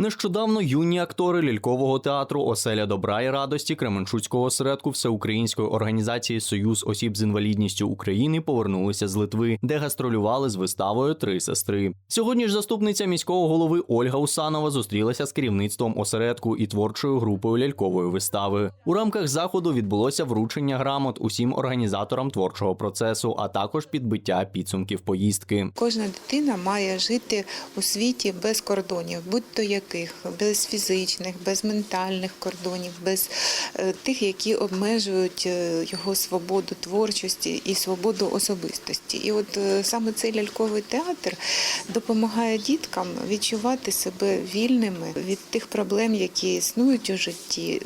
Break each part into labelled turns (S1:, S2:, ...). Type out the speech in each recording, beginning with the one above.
S1: Нещодавно юні актори лялькового театру Оселя добра і радості Кременчуцького осередку Всеукраїнської організації Союз осіб з інвалідністю України повернулися з Литви, де гастролювали з виставою Три сестри. Сьогодні ж заступниця міського голови Ольга Усанова зустрілася з керівництвом осередку і творчою групою лялькової вистави. У рамках заходу відбулося вручення грамот усім організаторам творчого процесу, а також підбиття підсумків поїздки.
S2: Кожна дитина має жити у світі без кордонів, будь-то яких, без фізичних, без ментальних кордонів, без е, тих, які обмежують е, його свободу творчості і свободу особистості. І от е, саме цей ляльковий театр допомагає діткам відчувати себе вільними від тих проблем, які існують у житті,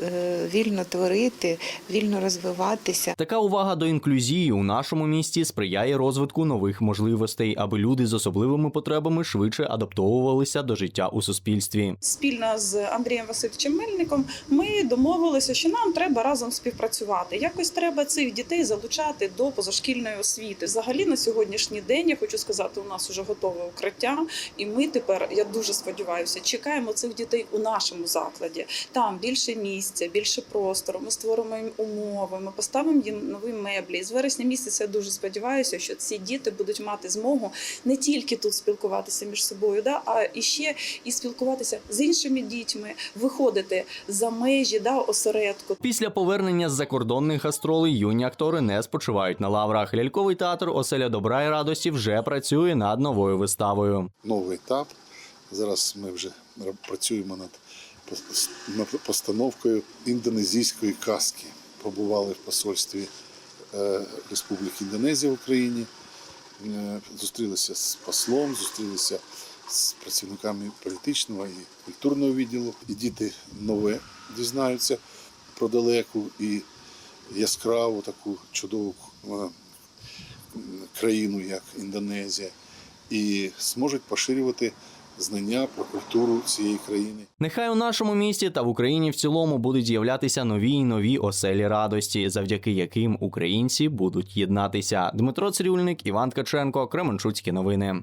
S2: вільно творити, вільно розвиватися.
S1: Така увага до інклюзії у нашому місті сприяє розвитку нових можливостей, аби люди з особливими потребами швидше адаптовувалися до життя у суспільстві.
S3: Спільно з Андрієм Васильовичем Мельником ми домовилися, що нам треба разом співпрацювати. Якось треба цих дітей залучати до позашкільної освіти. Взагалі на сьогоднішній день я хочу сказати, у нас вже готове укриття, і ми тепер, я дуже сподіваюся, чекаємо цих дітей у нашому закладі. Там більше місця, більше простору. Ми створимо їм умови, ми поставимо їм нові меблі. І з вересня місяця я дуже сподіваюся, що ці діти будуть мати змогу не тільки тут спілкуватися між собою, да, а і ще і спілкуватися з іншими дітьми, виходити за межі да, осередку.
S1: Після повернення з закордонних гастролей юні актори не спочивають на лаврах. Ляльковий театр Оселя добра і радості вже працює над новою виставою.
S4: новий етап. Зараз ми вже працюємо над постановкою індонезійської казки. Побували в посольстві е, Республіки Індонезія в Україні, е, зустрілися з послом, зустрілися з працівниками політичного і культурного відділу. І діти нове дізнаються про далеку і яскраву таку чудову е, країну, як Індонезія, і зможуть поширювати знання про культуру цієї країни.
S1: Нехай у нашому місті та в Україні в цілому будуть з'являтися нові й нові оселі радості, завдяки яким українці будуть єднатися. Дмитро Цирюльник, Іван Ткаченко, Кременчуцькі новини.